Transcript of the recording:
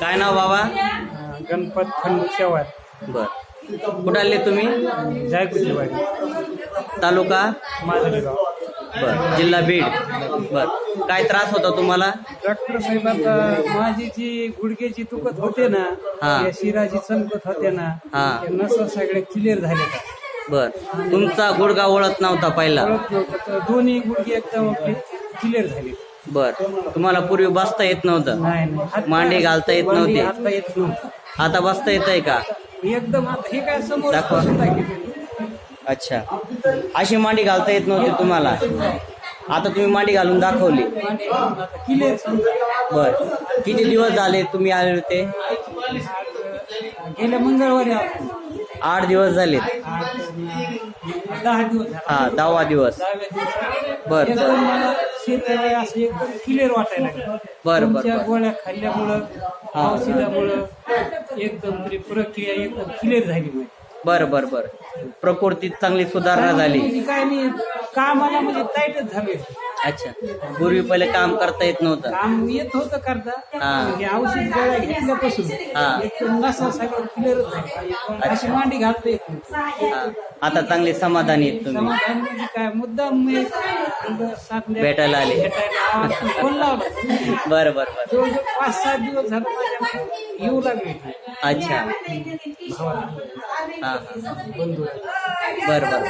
काय नाव बाबा? गणपत खंडू बर. कुठं आले तुम्ही? जायकुजीवाडी तालुका? माजलेगाव. बर. जिल्हा बीड. बर. काय त्रास होता तुम्हाला? डॉक्टर साहेब आता माझी जी गुडघेची दुखत होते ना हा. या शिराची चमकत होते ना हा. त्या नसा सगळे क्लिअर झाले का बर. तुमचा गुडगा ओळख नव्हता पहिला. दोन्ही गुडघे एकदम आपले क्लिअर झाले. बर. तुम्हाला पूर्वी बसता येत नव्हतं. नाही नाही. हात- मांडी घालता येत मांडी नव्हती. घालता येत नव्हतं. आता बसता येत आहे का? एकदम आता हे काय समोर दाखवा. अच्छा. अशी मांडी घालता येत नव्हती तुम्हाला? आता तुम्ही मांडी घालून दाखवली. समजा बर. किती दिवस झाले तुम्ही आले होते? गेल्या मंगळवारी आठ दिवस झाले दहा दिवस झाले. हा दहावा दिवस. दहाव्या बर. एकदम बर मला शरीराला असं एकदम क्लिअर वाटायला लागलं बर, बर, तुमच्या बर. गोळ्या खाल्ल्यामुळं हा. औषधामुळं एकदम ती प्रक्रिया एकदम क्लिअर झाली माझी. बर बर बर प्रकृतीत चांगली सुधारणा झाली म्हणजे काय मी कामाला म्हणजे टाईटच झाले. अच्छा. पूर्वी पहिले काम करता येत नव्हतं. काम येत होतं करता. हा. म्हणजे औषध गोळ्या घेतल्यापासून हा. एकदम नसा सगळं क्लिअर अशी मांडी घालता येत. हा. आता चांगली समाधानी आहेत तुम्ही. समाधान म्हणजे काय? मुद्दाम मी इथं साधल्या- भेटायला आले. फोन लावला बर बर बर. जवळजवळ पाच सात दिवस झालं माझ्या येऊ लागले. अच्छा. हा हा. बंधू बर बर.